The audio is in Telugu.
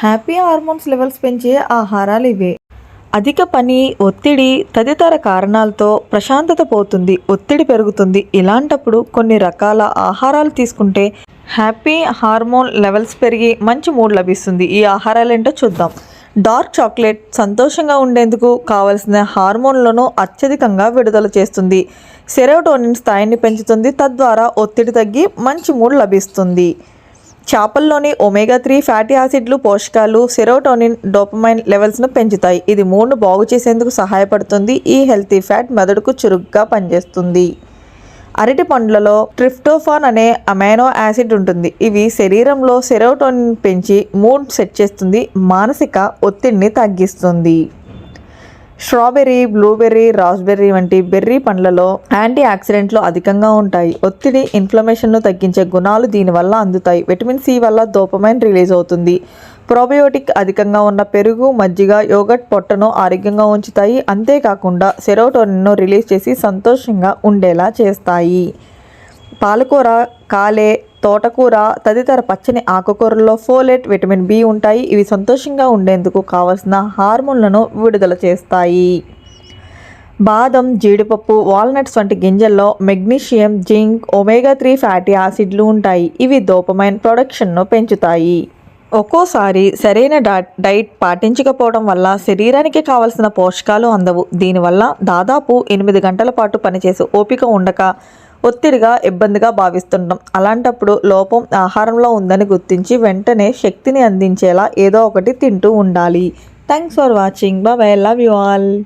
హ్యాపీ హార్మోన్స్ లెవెల్స్ పెంచే ఆహారాలు ఇవే. అధిక పని ఒత్తిడి తదితర కారణాలతో ప్రశాంతత పోతుంది ఒత్తిడి పెరుగుతుంది. ఇలాంటప్పుడు కొన్ని రకాల ఆహారాలు తీసుకుంటే హ్యాపీ హార్మోన్ లెవెల్స్ పెరిగి మంచి మూడ్ లభిస్తుంది. ఈ ఆహారాలు ఏంటో చూద్దాం. డార్క్ చాక్లెట్ సంతోషంగా ఉండేందుకు కావలసిన హార్మోన్లను అత్యధికంగా విడుదల చేస్తుంది. సెరోటోనిన్ స్థాయిని పెంచుతుంది. తద్వారా ఒత్తిడి తగ్గి మంచి మూడ్ లభిస్తుంది. చేపల్లోని ఒమేగా త్రీ ఫ్యాటీ యాసిడ్లు పోషకాలు సెరోటోనిన్ డోపమైన్ లెవెల్స్ను పెంచుతాయి. ఇది మూడ్ను బాగు చేసేందుకు సహాయపడుతుంది. ఈ హెల్తీ ఫ్యాట్ మెదడుకు చురుగ్గా పనిచేస్తుంది. అరటి పండ్లలో ట్రిప్టోఫాన్ అనే అమైనో యాసిడ్ ఉంటుంది. ఇవి శరీరంలో సెరోటోనిన్ పెంచి మూడ్ సెట్ చేస్తుంది. మానసిక ఒత్తిడిని తగ్గిస్తుంది. స్ట్రాబెర్రీ బ్లూబెర్రీ రాస్బెర్రీ వంటి బెర్రీ పండ్లలో యాంటీ ఆక్సిడెంట్లు అధికంగా ఉంటాయి. ఒత్తిడి ఇన్ఫ్లమేషన్ను తగ్గించే గుణాలు దీనివల్ల అందుతాయి. విటమిన్ సి వల్ల దోపమైన్ రిలీజ్ అవుతుంది. ప్రోబయోటిక్ అధికంగా ఉన్న పెరుగు మజ్జిగ యోగట్ పొట్టను ఆరోగ్యంగా ఉంచుతాయి. అంతేకాకుండా సెరోటోనిన్ను రిలీజ్ చేసి సంతోషంగా ఉండేలా చేస్తాయి. పాలకూర కాలే తోటకూర తదితర పచ్చని ఆకుకూరల్లో ఫోలేట్ విటమిన్ బి ఉంటాయి. ఇవి సంతోషంగా ఉండేందుకు కావలసిన హార్మోన్లను విడుదల చేస్తాయి. బాదం జీడిపప్పు వాల్నట్స్ వంటి గింజల్లో magnesium zinc omega three fatty యాసిడ్లు ఉంటాయి. ఇవి దోపమైన ప్రొడక్షన్ను పెంచుతాయి. ఒక్కోసారి సరైన డైట్ పాటించకపోవడం వల్ల శరీరానికి కావలసిన పోషకాలు అందవు. దీనివల్ల దాదాపు ఎనిమిది గంటల పాటు పనిచేసే ఓపిక ఉండక ఒత్తిడిగా ఇబ్బందిగా భావిస్తుంటాం. అలాంటప్పుడు లోపం ఆహారంలో ఉందని గుర్తించి వెంటనే శక్తిని అందించేలా ఏదో ఒకటి తింటూ ఉండాలి. Thanks for watching. Bye. Love you all.